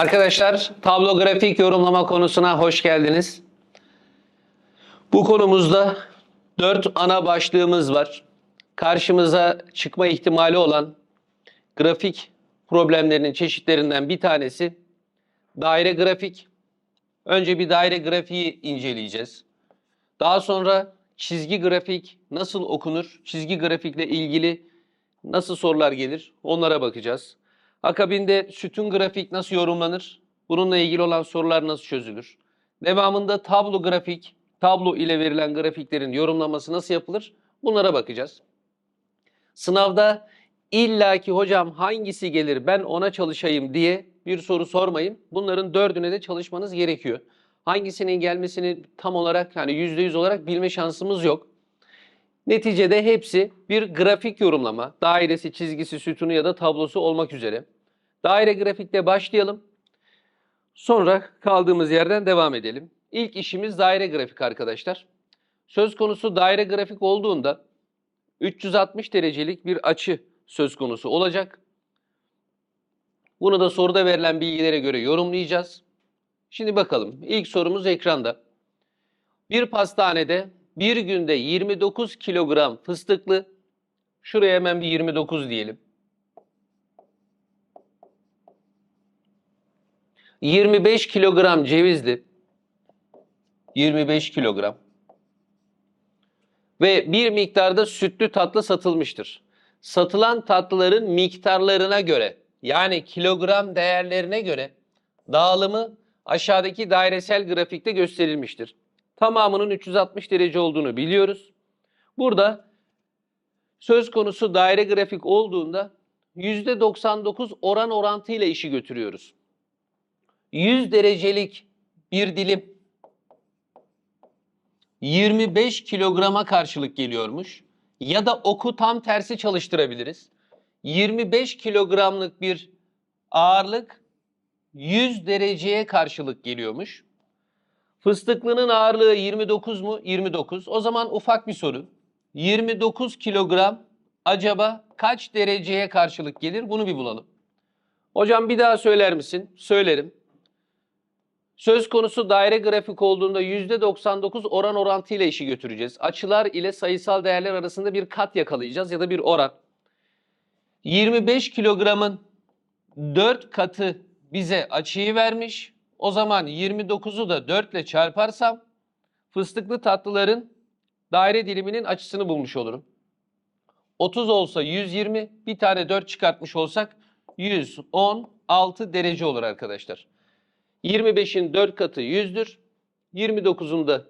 Arkadaşlar tablo grafik yorumlama konusuna hoş geldiniz. Bu konumuzda dört ana başlığımız var. Karşımıza çıkma ihtimali olan grafik problemlerinin çeşitlerinden bir tanesi daire grafik. Önce bir daire grafiği inceleyeceğiz. Daha sonra çizgi grafik nasıl okunur? Çizgi grafikle ilgili nasıl sorular gelir? Onlara bakacağız. Akabinde sütun grafik nasıl yorumlanır? Bununla ilgili olan sorular nasıl çözülür? Devamında tablo grafik, tablo ile verilen grafiklerin yorumlaması nasıl yapılır? Bunlara bakacağız. Sınavda illaki hocam hangisi gelir ben ona çalışayım diye bir soru sormayın. Bunların dördüne de çalışmanız gerekiyor. Hangisinin gelmesini tam olarak yani yüzde yüz olarak bilme şansımız yok. Neticede hepsi bir grafik yorumlama, dairesi, çizgisi, sütunu ya da tablosu olmak üzere. Daire grafikle başlayalım. Sonra kaldığımız yerden devam edelim. İlk işimiz daire grafik arkadaşlar. Söz konusu daire grafik olduğunda 360 derecelik bir açı söz konusu olacak. Bunu da soruda verilen bilgilere göre yorumlayacağız. Şimdi bakalım. İlk sorumuz ekranda. Bir pastanede bir günde 29 kilogram fıstıklı, şuraya hemen bir 29 diyelim. 25 kilogram cevizli, 25 kilogram ve bir miktarda sütlü tatlı satılmıştır. Satılan tatlıların miktarlarına göre yani kilogram değerlerine göre dağılımı aşağıdaki dairesel grafikte gösterilmiştir. Tamamının 360 derece olduğunu biliyoruz. Burada söz konusu daire grafik olduğunda %99 oran orantıyla işi götürüyoruz. 100 derecelik bir dilim 25 kilograma karşılık geliyormuş. Ya da oku tam tersi çalıştırabiliriz. 25 kilogramlık bir ağırlık 100 dereceye karşılık geliyormuş. Fıstıklının ağırlığı 29 mu? 29. O zaman ufak bir soru. 29 kilogram acaba kaç dereceye karşılık gelir? Bunu bir bulalım. Hocam bir daha söyler misin? Söylerim. Söz konusu daire grafik olduğunda %99 oran orantıyla işi götüreceğiz. Açılar ile sayısal değerler arasında bir kat yakalayacağız ya da bir oran. 25 kilogramın 4 katı bize açıyı vermiş. O zaman 29'u da 4 ile çarparsam fıstıklı tatlıların daire diliminin açısını bulmuş olurum. 30 olsa 120, bir tane 4 çıkartmış olsak 116 derece olur arkadaşlar. 25'in 4 katı 100'dür. 29'un da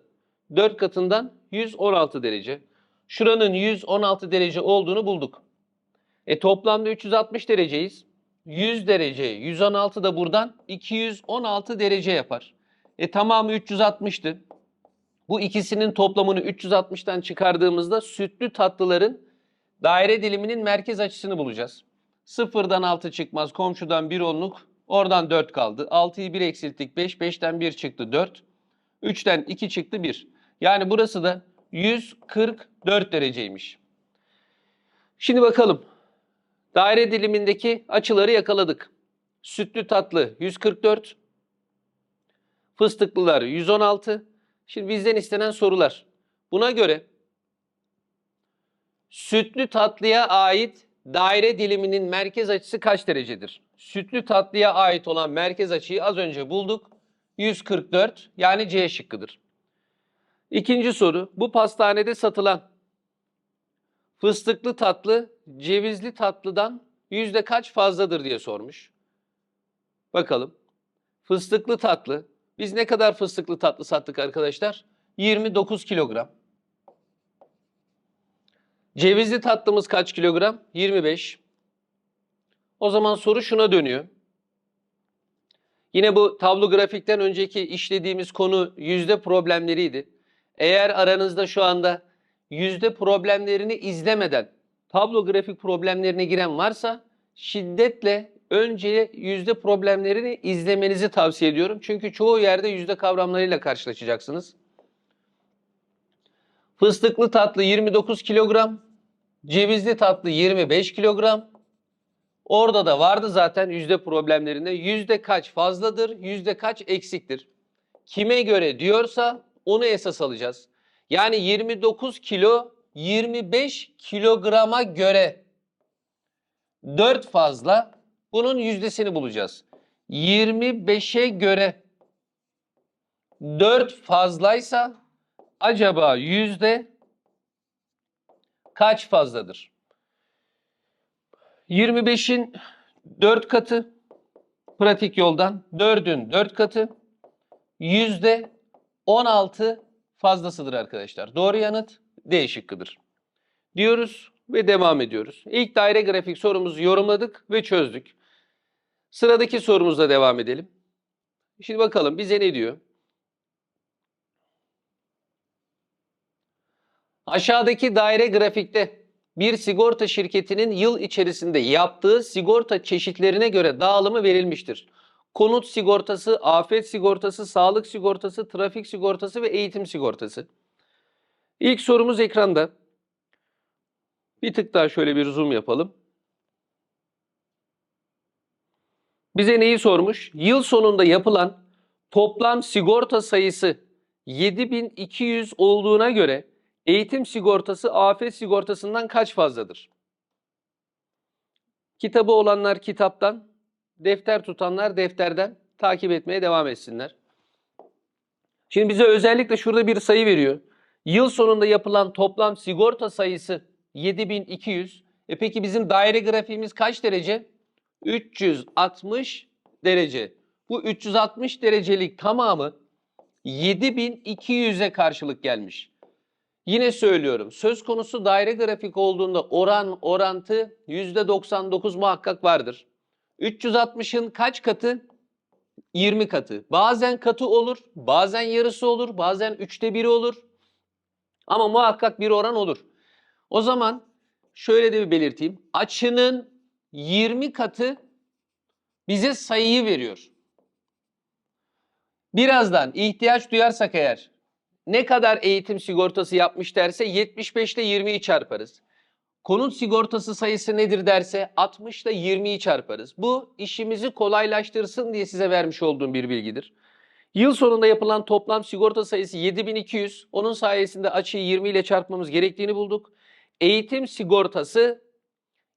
4 katından 116 derece. Şuranın 116 derece olduğunu bulduk. E toplamda 360 dereceyiz. 100 derece, 116 da buradan 216 derece yapar. E tamamı 360'tı. Bu ikisinin toplamını 360'tan çıkardığımızda sütlü tatlıların daire diliminin merkez açısını bulacağız. Sıfırdan 6 çıkmaz, komşudan 1 onluk, oradan 4 kaldı. 6'yı 1 eksilttik 5, 5'ten 1 çıktı 4, 3'ten 2 çıktı 1. Yani burası da 144 dereceymiş. Şimdi bakalım. Daire dilimindeki açıları yakaladık. Sütlü tatlı 144, fıstıklılar 116. Şimdi bizden istenen sorular. Buna göre sütlü tatlıya ait daire diliminin merkez açısı kaç derecedir? Sütlü tatlıya ait olan merkez açıyı az önce bulduk. 144 yani C şıkkıdır. İkinci soru. Bu pastanede satılan fıstıklı tatlı cevizli tatlıdan yüzde kaç fazladır diye sormuş. Bakalım. Fıstıklı tatlı. Biz ne kadar fıstıklı tatlı sattık arkadaşlar? 29 kilogram. Cevizli tatlımız kaç kilogram? 25. O zaman soru şuna dönüyor. Yine bu tablo grafikten önceki işlediğimiz konu yüzde problemleriydi. Eğer aranızda şu anda yüzde problemlerini izlemeden tablo grafik problemlerine giren varsa şiddetle önce yüzde problemlerini izlemenizi tavsiye ediyorum. Çünkü çoğu yerde yüzde kavramlarıyla karşılaşacaksınız. Fıstıklı tatlı 29 kilogram, cevizli tatlı 25 kilogram. Orada da vardı zaten yüzde problemlerinde. Yüzde kaç fazladır, yüzde kaç eksiktir. Kime göre diyorsa onu esas alacağız. Yani 29 kilo 25 kilograma göre 4 fazla bunun yüzdesini bulacağız. 25'e göre 4 fazlaysa acaba yüzde kaç fazladır? 25'in 4 katı pratik yoldan 4'ün 4 katı yüzde 16 fazlasıdır arkadaşlar. Doğru yanıt D şıkkıdır. Diyoruz ve devam ediyoruz. İlk daire grafik sorumuzu yorumladık ve çözdük. Sıradaki sorumuzla devam edelim. Şimdi bakalım bize ne diyor? Aşağıdaki daire grafikte bir sigorta şirketinin yıl içerisinde yaptığı sigorta çeşitlerine göre dağılımı verilmiştir. Konut sigortası, afet sigortası, sağlık sigortası, trafik sigortası ve eğitim sigortası. İlk sorumuz ekranda. Bir tık daha şöyle bir zoom yapalım. Bize neyi sormuş? Yıl sonunda yapılan toplam sigorta sayısı 7200 olduğuna göre eğitim sigortası afet sigortasından kaç fazladır? Kitabı olanlar kitaptan, defter tutanlar defterden takip etmeye devam etsinler. Şimdi bize özellikle şurada bir sayı veriyor. Yıl sonunda yapılan toplam sigorta sayısı 7200. E peki bizim daire grafiğimiz kaç derece? 360 derece. Bu 360 derecelik tamamı 7200'e karşılık gelmiş. Yine söylüyorum. Söz konusu daire grafik olduğunda oran orantı %99 muhakkak vardır. 360'ın kaç katı? 20 katı. Bazen katı olur, bazen yarısı olur, bazen üçte biri olur. Ama muhakkak bir oran olur. O zaman şöyle de bir belirteyim. Açının 20 katı bize sayıyı veriyor. Birazdan ihtiyaç duyarsak eğer ne kadar eğitim sigortası yapmış derse 75 ile 20'yi çarparız. Konut sigortası sayısı nedir derse 60 ile 20'yi çarparız. Bu işimizi kolaylaştırsın diye size vermiş olduğum bir bilgidir. Yıl sonunda yapılan toplam sigorta sayısı 7200. Onun sayesinde açıyı 20 ile çarpmamız gerektiğini bulduk. Eğitim sigortası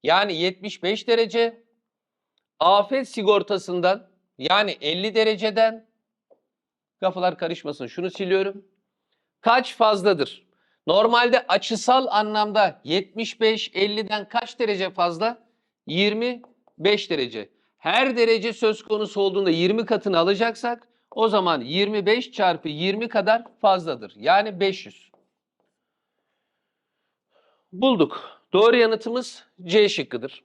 yani 75 derece. Afet sigortasından yani 50 dereceden kafalar karışmasın şunu siliyorum. Kaç fazladır? Normalde açısal anlamda 75 50'den kaç derece fazla? 25 derece. Her derece söz konusu olduğunda 20 katını alacaksak o zaman 25 çarpı 20 kadar fazladır. Yani 500. Bulduk. Doğru yanıtımız C şıkkıdır.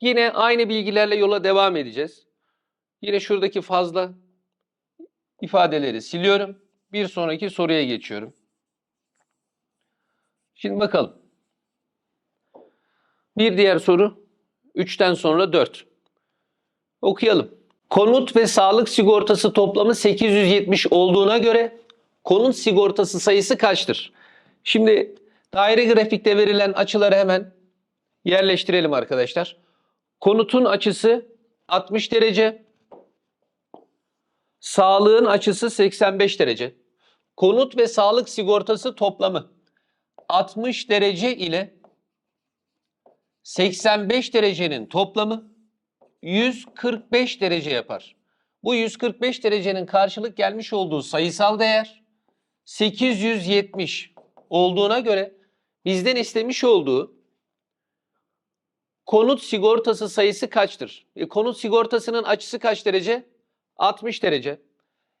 Yine aynı bilgilerle yola devam edeceğiz. Yine şuradaki fazla ifadeleri siliyorum. Bir sonraki soruya geçiyorum. Şimdi bakalım. Bir diğer soru. 3'ten sonra 4. Okuyalım. Konut ve sağlık sigortası toplamı 870 olduğuna göre konut sigortası sayısı kaçtır? Şimdi daire grafikte verilen açıları hemen yerleştirelim arkadaşlar. Konutun açısı 60 derece. Sağlığın açısı 85 derece. Konut ve sağlık sigortası toplamı 60 derece ile 85 derecenin toplamı 145 derece yapar. Bu 145 derecenin karşılık gelmiş olduğu sayısal değer 870 olduğuna göre bizden istemiş olduğu konut sigortası sayısı kaçtır? E, konut sigortasının açısı kaç derece? 60 derece.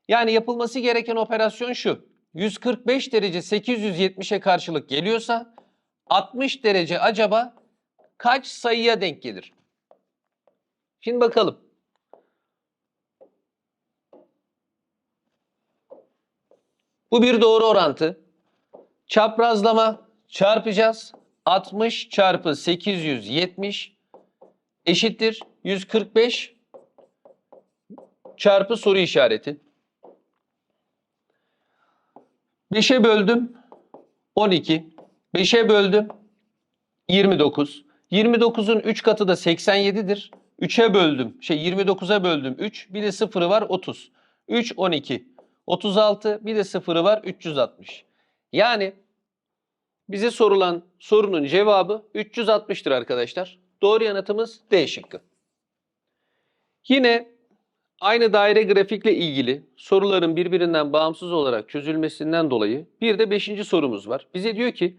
Yani yapılması gereken operasyon şu. 145 derece 870'e karşılık geliyorsa 60 derece acaba kaç sayıya denk gelir? Şimdi bakalım. Bu bir doğru orantı. Çaprazlama çarpacağız. 60 çarpı 870 eşittir 145 çarpı soru işareti. 5'e böldüm 12. 5'e böldüm 29. 29'un 3 katı da 87'dir. 3'e böldüm. Şey 29'a böldüm 3. Bir de sıfırı var 30. 3 12. 36 bir de sıfırı var 360. Yani bize sorulan sorunun cevabı 360'tır arkadaşlar. Doğru yanıtımız D şıkkı. Yine aynı daire grafikle ilgili soruların birbirinden bağımsız olarak çözülmesinden dolayı bir de 5. sorumuz var. Bize diyor ki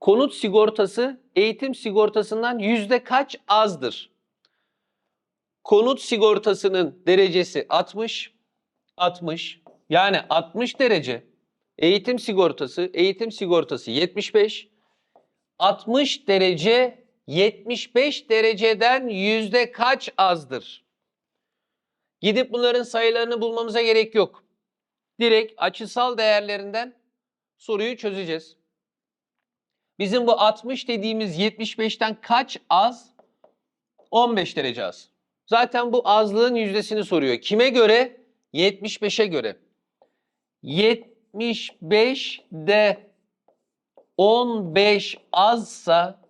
konut sigortası eğitim sigortasından yüzde kaç azdır? Konut sigortasının derecesi 60, 60 yani 60 derece. Eğitim sigortası, eğitim sigortası 75, 60 derece 75 dereceden yüzde kaç azdır? Gidip bunların sayılarını bulmamıza gerek yok. Direkt açısal değerlerinden soruyu çözeceğiz. Bizim bu 60 dediğimiz 75'ten kaç az? 15 derece az. Zaten bu azlığın yüzdesini soruyor. Kime göre? 75'e göre. 75 de 15 azsa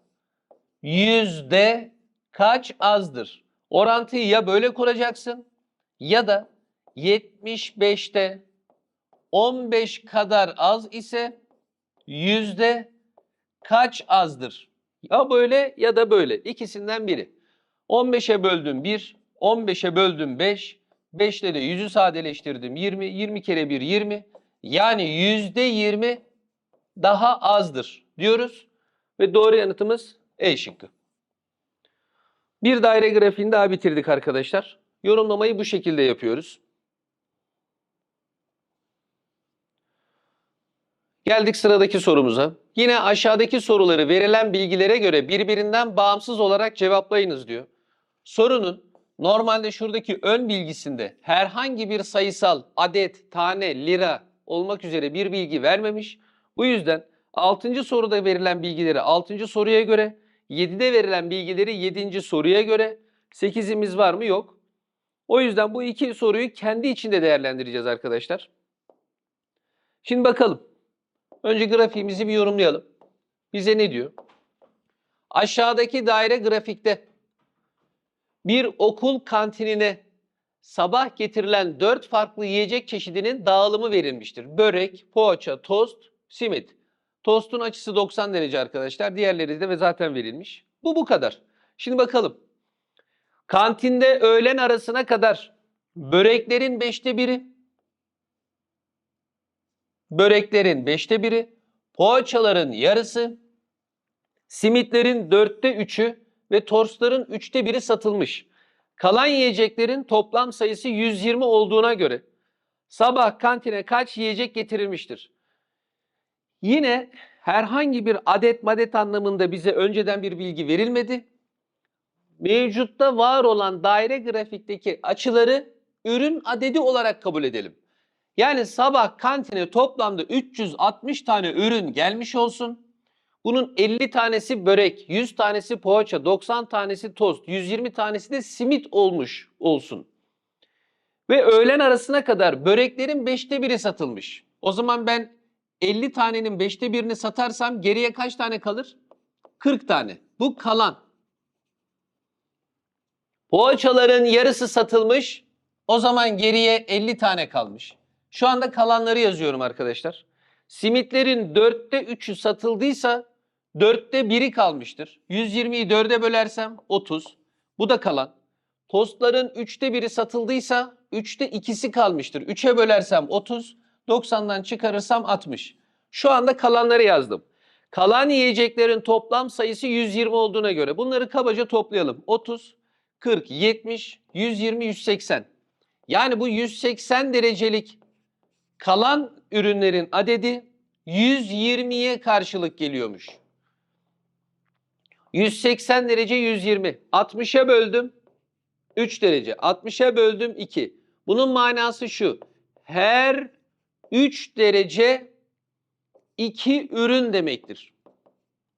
yüzde kaç azdır? Orantıyı ya böyle kuracaksın ya da 75'te 15 kadar az ise yüzde kaç azdır? Ya böyle ya da böyle. İkisinden biri. 15'e böldüm 1, 15'e böldüm 5, 5 ile de 100'ü sadeleştirdim 20, 20 kere 1 20. Yani yüzde 20 daha azdır diyoruz. Ve doğru yanıtımız E şıkkı. Bir daire grafiğini daha bitirdik arkadaşlar. Yorumlamayı bu şekilde yapıyoruz. Geldik sıradaki sorumuza. Yine aşağıdaki soruları verilen bilgilere göre birbirinden bağımsız olarak cevaplayınız diyor. Sorunun normalde şuradaki ön bilgisinde herhangi bir sayısal adet, tane, lira olmak üzere bir bilgi vermemiş. Bu yüzden 6. soruda verilen bilgileri 6. soruya göre, 7'de verilen bilgileri 7. soruya göre, 8'imiz var mı? Yok. O yüzden bu iki soruyu kendi içinde değerlendireceğiz arkadaşlar. Şimdi bakalım. Önce grafiğimizi bir yorumlayalım. Bize ne diyor? Aşağıdaki daire grafikte bir okul kantinine sabah getirilen dört farklı yiyecek çeşidinin dağılımı verilmiştir. Börek, poğaça, tost, simit. Tostun açısı 90 derece arkadaşlar. Diğerleri de ve zaten verilmiş. Bu bu kadar. Şimdi bakalım. Kantinde öğlen arasına kadar böreklerin beşte biri, böreklerin beşte biri, poğaçaların yarısı, simitlerin dörtte üçü ve tostların üçte biri satılmış. Kalan yiyeceklerin toplam sayısı 120 olduğuna göre sabah kantine kaç yiyecek getirilmiştir? Yine herhangi bir adet madet anlamında bize önceden bir bilgi verilmedi. Mevcutta var olan daire grafikteki açıları ürün adedi olarak kabul edelim. Yani sabah kantine toplamda 360 tane ürün gelmiş olsun. Bunun 50 tanesi börek, 100 tanesi poğaça, 90 tanesi tost, 120 tanesi de simit olmuş olsun. Ve öğlen arasına kadar böreklerin 5'te biri satılmış. O zaman ben 50 tanenin 5'te birini satarsam geriye kaç tane kalır? 40 tane. Bu kalan. Poğaçaların yarısı satılmış. O zaman geriye 50 tane kalmış. Şu anda kalanları yazıyorum arkadaşlar. Simitlerin dörtte üçü satıldıysa dörtte biri kalmıştır. 120'yi dörde bölersem 30. Bu da kalan. Tostların üçte biri satıldıysa üçte ikisi kalmıştır. 3'e bölersem 30. 90'dan çıkarırsam 60. Şu anda kalanları yazdım. Kalan yiyeceklerin toplam sayısı 120 olduğuna göre bunları kabaca toplayalım. 30, 40, 70, 120, 180. Yani bu 180 derecelik kalan ürünlerin adedi 120'ye karşılık geliyormuş. 180 derece 120. 60'a böldüm 3 derece. 60'a böldüm 2. Bunun manası şu. Her 3 derece 2 ürün demektir.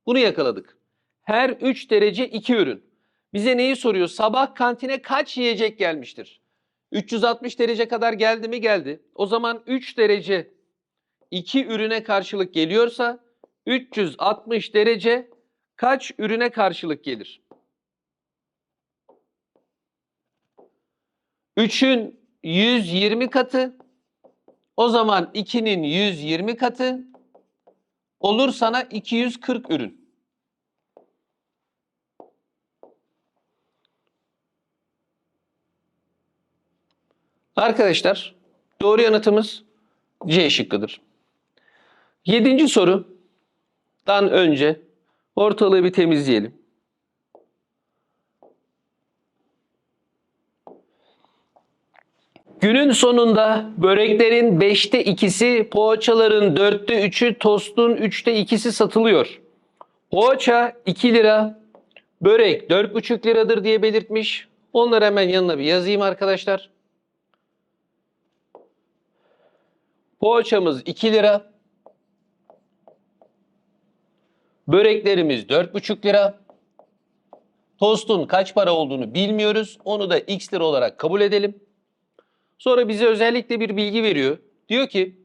Bunu yakaladık. Her 3 derece 2 ürün. Bize neyi soruyor? Sabah kantine kaç yiyecek gelmiştir? 360 derece kadar geldi mi? Geldi. O zaman 3 derece 2 ürüne karşılık geliyorsa 360 derece kaç ürüne karşılık gelir? 3'ün 120 katı. O zaman 2'nin 120 katı olur sana 240 ürün. Arkadaşlar doğru yanıtımız C şıkkıdır. Yedinci sorudan önce ortalığı bir temizleyelim. Günün sonunda böreklerin 5'te 2'si, poğaçaların 4'te 3'ü, tostun 3'te 2'si satılıyor. Poğaça 2 lira, börek 4,5 liradır diye belirtmiş. Onları hemen yanına bir yazayım arkadaşlar. Poğaçamız 2 lira. Böreklerimiz 4,5 lira. Tostun kaç para olduğunu bilmiyoruz. Onu da x lira olarak kabul edelim. Sonra bize özellikle bir bilgi veriyor. Diyor ki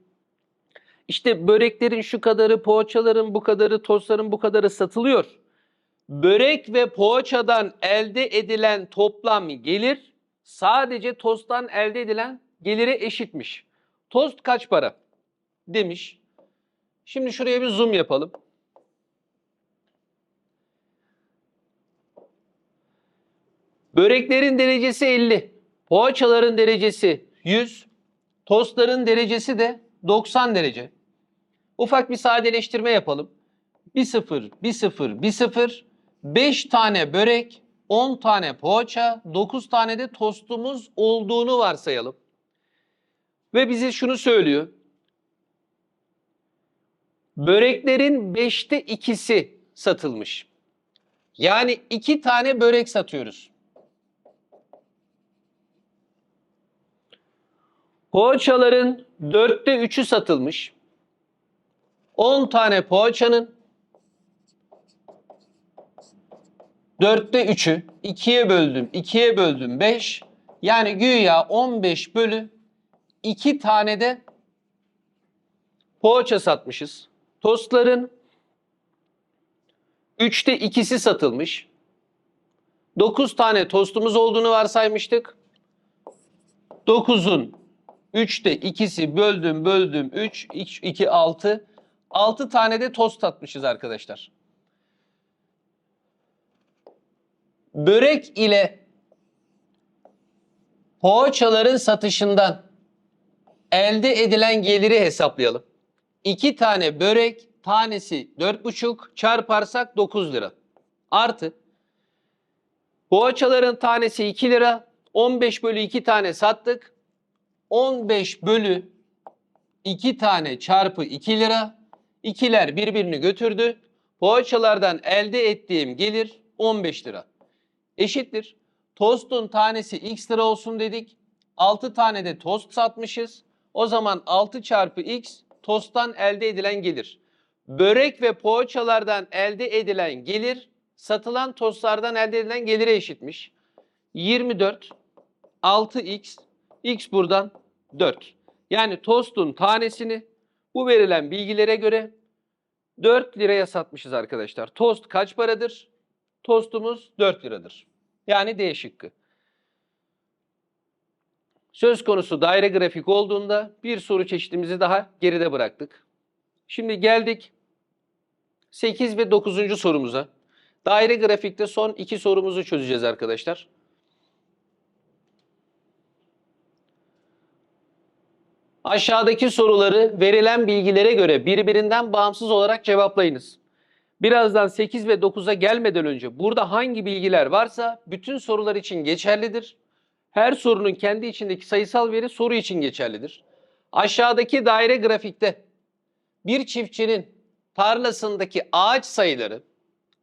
işte böreklerin şu kadarı, poğaçaların bu kadarı, tostların bu kadarı satılıyor. Börek ve poğaçadan elde edilen toplam gelir sadece tosttan elde edilen gelire eşitmiş. Tost kaç para? Demiş. Şimdi şuraya bir zoom yapalım. Böreklerin derecesi 50. Poğaçaların derecesi 100. Tostların derecesi de 90 derece. Ufak bir sadeleştirme yapalım. 1 0, 1 0, 1 0. 5 tane börek, 10 tane poğaça, 9 tane de tostumuz olduğunu varsayalım. Ve bize şunu söylüyor. Böreklerin 5'te 2'si satılmış. Yani 2 tane börek satıyoruz. Poğaçaların 4'te 3'ü satılmış. 10 tane poğaçanın 4'te 3'ü 2'ye böldüm, 2'ye böldüm 5. Yani güya 15 bölü 2 tane de poğaça satmışız. Tostların 3'te 2'si satılmış. 9 tane tostumuz olduğunu varsaymıştık. 9'un 3'te 2'si böldüm böldüm 3, 2, 6. 6 tane de tost atmışız arkadaşlar. Börek ile poğaçaların satışından elde edilen geliri hesaplayalım. 2 tane börek tanesi 4,5 çarparsak 9 lira. Artı poğaçaların tanesi 2 lira. 15 bölü 2 tane sattık. 15 bölü 2 tane çarpı 2 lira. İkiler birbirini götürdü. Poğaçalardan elde ettiğim gelir 15 lira. Eşittir. Tostun tanesi x lira olsun dedik. 6 tane de tost satmışız. O zaman 6 çarpı x tosttan elde edilen gelir. Börek ve poğaçalardan elde edilen gelir satılan tostlardan elde edilen gelire eşitmiş. 24 6x x buradan 4. Yani tostun tanesini bu verilen bilgilere göre 4 liraya satmışız arkadaşlar. Tost kaç paradır? Tostumuz 4 liradır. Yani D şıkkı. Söz konusu daire grafik olduğunda bir soru çeşitimizi daha geride bıraktık. Şimdi geldik 8 ve 9. sorumuza. Daire grafikte son iki sorumuzu çözeceğiz arkadaşlar. Aşağıdaki soruları verilen bilgilere göre birbirinden bağımsız olarak cevaplayınız. Birazdan 8 ve 9'a gelmeden önce burada hangi bilgiler varsa bütün sorular için geçerlidir. Her sorunun kendi içindeki sayısal veri soru için geçerlidir. Aşağıdaki daire grafikte bir çiftçinin tarlasındaki ağaç sayıları,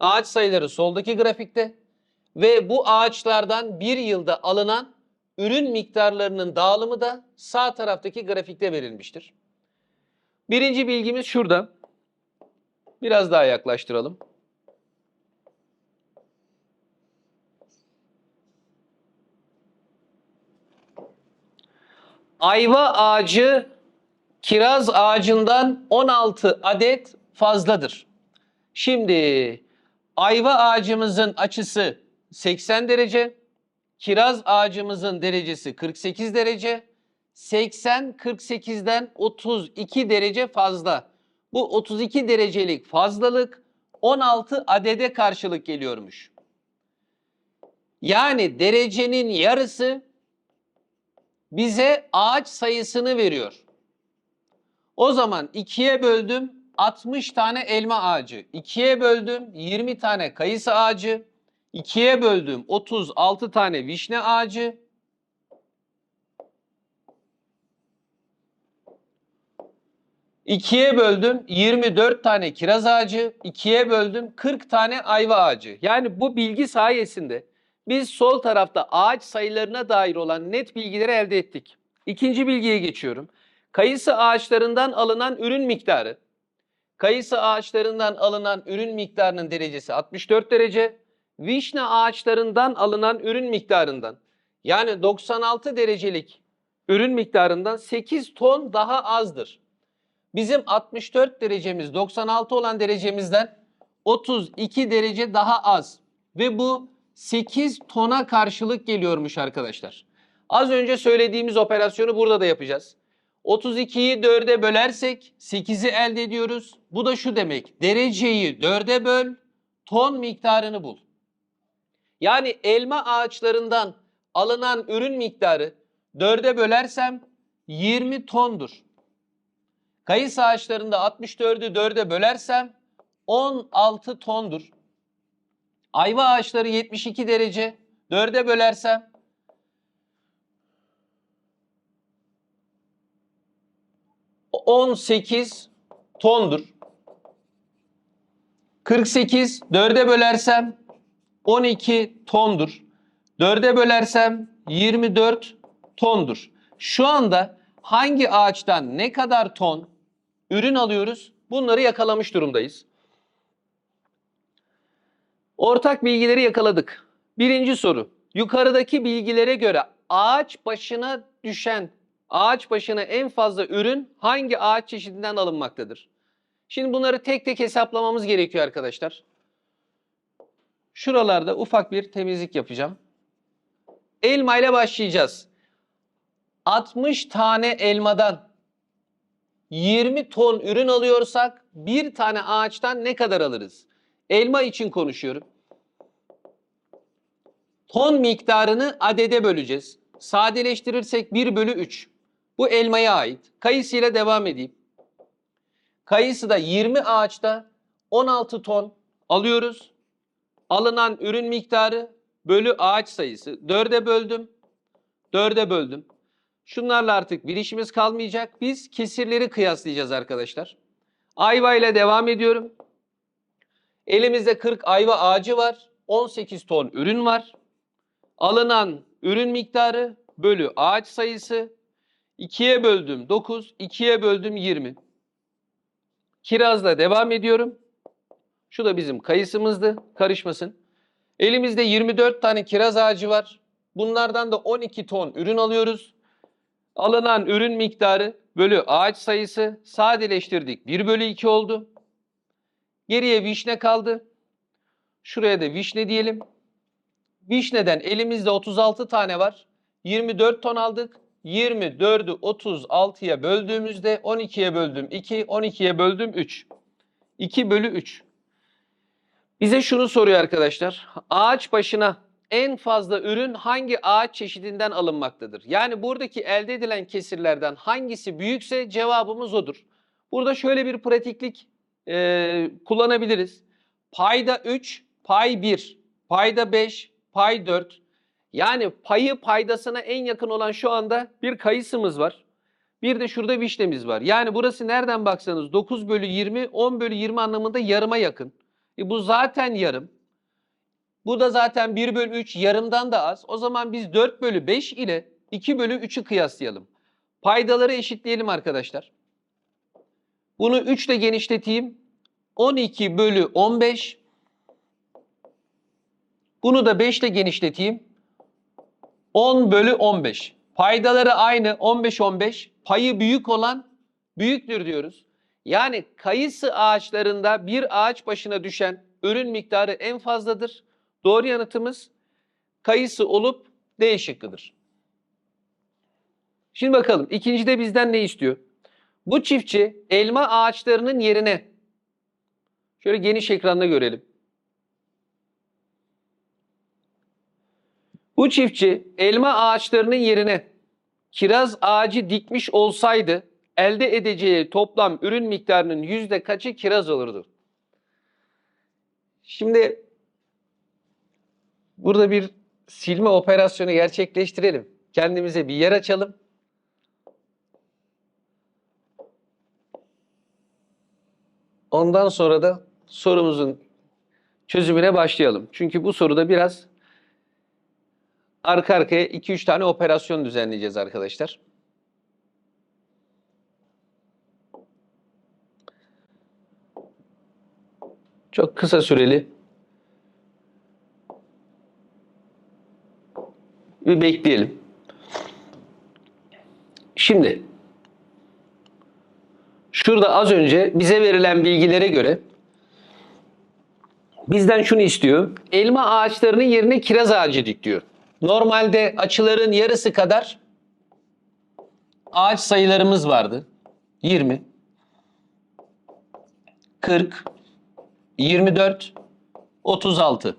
ağaç sayıları soldaki grafikte ve bu ağaçlardan bir yılda alınan ürün miktarlarının dağılımı da sağ taraftaki grafikte verilmiştir. Birinci bilgimiz şurada. Biraz daha yaklaştıralım. Ayva ağacı kiraz ağacından 16 adet fazladır. Şimdi ayva ağacımızın açısı 80 derece, kiraz ağacımızın derecesi 48 derece, 80 48'den 32 derece fazla. Bu 32 derecelik fazlalık 16 adede karşılık geliyormuş. Yani derecenin yarısı bize ağaç sayısını veriyor. O zaman 2'ye böldüm 60 tane elma ağacı, 2'ye böldüm 20 tane kayısı ağacı, 2'ye böldüm 36 tane vişne ağacı, İkiye böldüm 24 tane kiraz ağacı, ikiye böldüm 40 tane ayva ağacı. Yani bu bilgi sayesinde biz sol tarafta ağaç sayılarına dair olan net bilgileri elde ettik. İkinci bilgiye geçiyorum. Kayısı ağaçlarından alınan ürün miktarı. Kayısı ağaçlarından alınan ürün miktarının derecesi 64 derece. Vişne ağaçlarından alınan ürün miktarından yani 96 derecelik ürün miktarından 8 ton daha azdır. Bizim 64 derecemiz 96 olan derecemizden 32 derece daha az ve bu 8 tona karşılık geliyormuş arkadaşlar. Az önce söylediğimiz operasyonu burada da yapacağız. 32'yi 4'e bölersek 8'i elde ediyoruz. Bu da şu demek. Dereceyi 4'e böl, ton miktarını bul. Yani elma ağaçlarından alınan ürün miktarı 4'e bölersem 20 tondur. Kayısı ağaçlarında 64'ü 4'e bölersem 16 tondur. Ayva ağaçları 72 derece 4'e bölersem 18 tondur. 48 4'e bölersem 12 tondur. 4'e bölersem 24 tondur. Şu anda hangi ağaçtan ne kadar ton ürün alıyoruz? Bunları yakalamış durumdayız. Ortak bilgileri yakaladık. Birinci soru. Yukarıdaki bilgilere göre ağaç başına düşen, ağaç başına en fazla ürün hangi ağaç çeşidinden alınmaktadır? Şimdi bunları tek tek hesaplamamız gerekiyor arkadaşlar. Şuralarda ufak bir temizlik yapacağım. Elma ile başlayacağız. 60 tane elmadan 20 ton ürün alıyorsak bir tane ağaçtan ne kadar alırız? Elma için konuşuyorum. Ton miktarını adede böleceğiz. Sadeleştirirsek 1 bölü 3. Bu elmaya ait. Kayısı ile devam edeyim. Kayısı da 20 ağaçta 16 ton alıyoruz. Alınan ürün miktarı bölü ağaç sayısı. 4'e böldüm. 4'e böldüm. Şunlarla artık bir işimiz kalmayacak. Biz kesirleri kıyaslayacağız arkadaşlar. Ayva ile devam ediyorum. Elimizde 40 ayva ağacı var. 18 ton ürün var. Alınan ürün miktarı bölü ağaç sayısı 2'ye böldüm 9, 2'ye böldüm 20. Kirazla devam ediyorum. Şu da bizim kayısımızdı. Karışmasın. Elimizde 24 tane kiraz ağacı var. Bunlardan da 12 ton ürün alıyoruz. Alınan ürün miktarı bölü ağaç sayısı sadeleştirdik. 1 bölü 2 oldu. Geriye vişne kaldı. Şuraya da vişne diyelim. Vişneden elimizde 36 tane var. 24 ton aldık. 24'ü 36'ya böldüğümüzde 12'ye böldüm 2, 12'ye böldüm 3. 2 bölü 3. Bize şunu soruyor arkadaşlar. Ağaç başına en fazla ürün hangi ağaç çeşidinden alınmaktadır? Yani buradaki elde edilen kesirlerden hangisi büyükse cevabımız odur. Burada şöyle bir pratiklik e, kullanabiliriz. Payda 3, pay 1, payda 5, pay 4. Yani payı paydasına en yakın olan şu anda bir kayısımız var. Bir de şurada vişnemiz var. Yani burası nereden baksanız 9 bölü 20, 10 bölü 20 anlamında yarıma yakın. E bu zaten yarım. Bu da zaten 1 bölü 3 yarımdan da az. O zaman biz 4 bölü 5 ile 2 bölü 3'ü kıyaslayalım. Paydaları eşitleyelim arkadaşlar. Bunu 3 ile genişleteyim. 12 bölü 15. Bunu da 5 ile genişleteyim. 10 bölü 15. Paydaları aynı 15-15. Payı büyük olan büyüktür diyoruz. Yani kayısı ağaçlarında bir ağaç başına düşen ürün miktarı en fazladır. Doğru yanıtımız kayısı olup D şıkkıdır. Şimdi bakalım ikincide bizden ne istiyor? Bu çiftçi elma ağaçlarının yerine şöyle geniş ekranda görelim. Bu çiftçi elma ağaçlarının yerine kiraz ağacı dikmiş olsaydı elde edeceği toplam ürün miktarının yüzde kaçı kiraz olurdu? Şimdi burada bir silme operasyonu gerçekleştirelim. Kendimize bir yer açalım. Ondan sonra da sorumuzun çözümüne başlayalım. Çünkü bu soruda biraz arka arkaya 2-3 tane operasyon düzenleyeceğiz arkadaşlar. Çok kısa süreli bir bekleyelim. Şimdi şurada az önce bize verilen bilgilere göre bizden şunu istiyor. Elma ağaçlarının yerine kiraz ağacı dik diyor. Normalde açıların yarısı kadar ağaç sayılarımız vardı. 20, 40, 24, 36.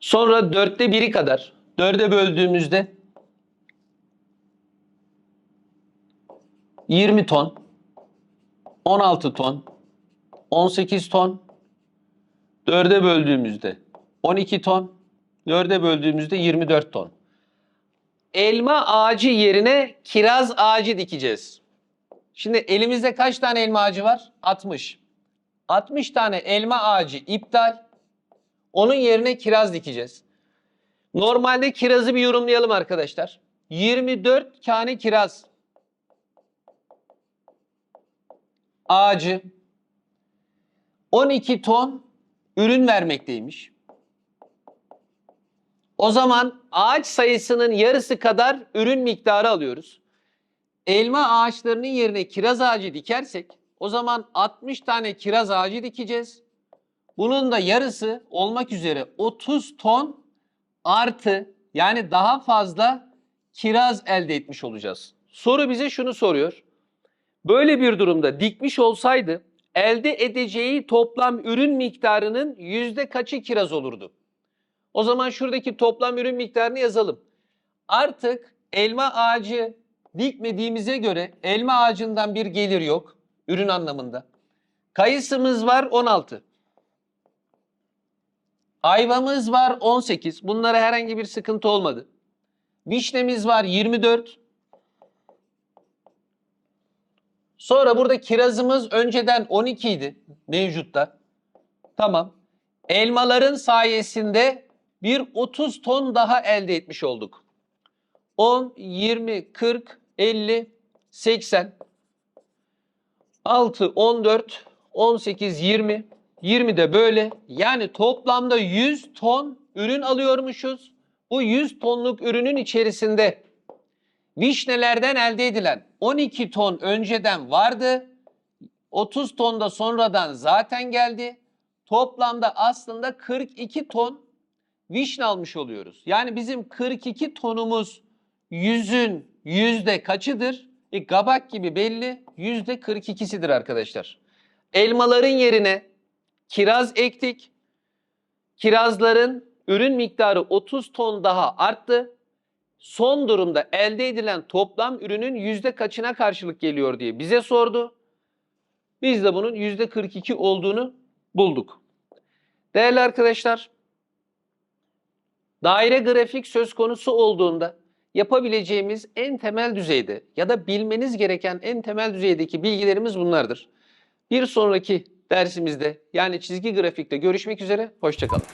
Sonra dörtte biri kadar dörde böldüğümüzde 20 ton, 16 ton, 18 ton, dörde böldüğümüzde 12 ton, dörde böldüğümüzde 24 ton. Elma ağacı yerine kiraz ağacı dikeceğiz. Şimdi elimizde kaç tane elma ağacı var? 60. 60 tane elma ağacı iptal. Onun yerine kiraz dikeceğiz. Normalde kirazı bir yorumlayalım arkadaşlar. 24 tane kiraz ağacı 12 ton ürün vermekteymiş. O zaman ağaç sayısının yarısı kadar ürün miktarı alıyoruz. Elma ağaçlarının yerine kiraz ağacı dikersek o zaman 60 tane kiraz ağacı dikeceğiz. Bunun da yarısı olmak üzere 30 ton artı yani daha fazla kiraz elde etmiş olacağız. Soru bize şunu soruyor. Böyle bir durumda dikmiş olsaydı elde edeceği toplam ürün miktarının yüzde kaçı kiraz olurdu? O zaman şuradaki toplam ürün miktarını yazalım. Artık elma ağacı dikmediğimize göre elma ağacından bir gelir yok ürün anlamında. Kayısımız var 16. Ayvamız var 18. Bunlara herhangi bir sıkıntı olmadı. Vişnemiz var 24. Sonra burada kirazımız önceden 12 idi mevcutta. Tamam. Elmaların sayesinde bir 30 ton daha elde etmiş olduk. 10, 20, 40, 50, 80, 6, 14, 18, 20, 20 de böyle. Yani toplamda 100 ton ürün alıyormuşuz. Bu 100 tonluk ürünün içerisinde vişnelerden elde edilen 12 ton önceden vardı. 30 ton da sonradan zaten geldi. Toplamda aslında 42 ton vişne almış oluyoruz. Yani bizim 42 tonumuz yüzün yüzde kaçıdır? E, gabak gibi belli yüzde 42'sidir arkadaşlar. Elmaların yerine kiraz ektik. Kirazların ürün miktarı 30 ton daha arttı. Son durumda elde edilen toplam ürünün yüzde kaçına karşılık geliyor diye bize sordu. Biz de bunun yüzde 42 olduğunu bulduk. Değerli arkadaşlar, daire grafik söz konusu olduğunda yapabileceğimiz en temel düzeyde ya da bilmeniz gereken en temel düzeydeki bilgilerimiz bunlardır. Bir sonraki dersimizde yani çizgi grafikte görüşmek üzere, hoşçakalın.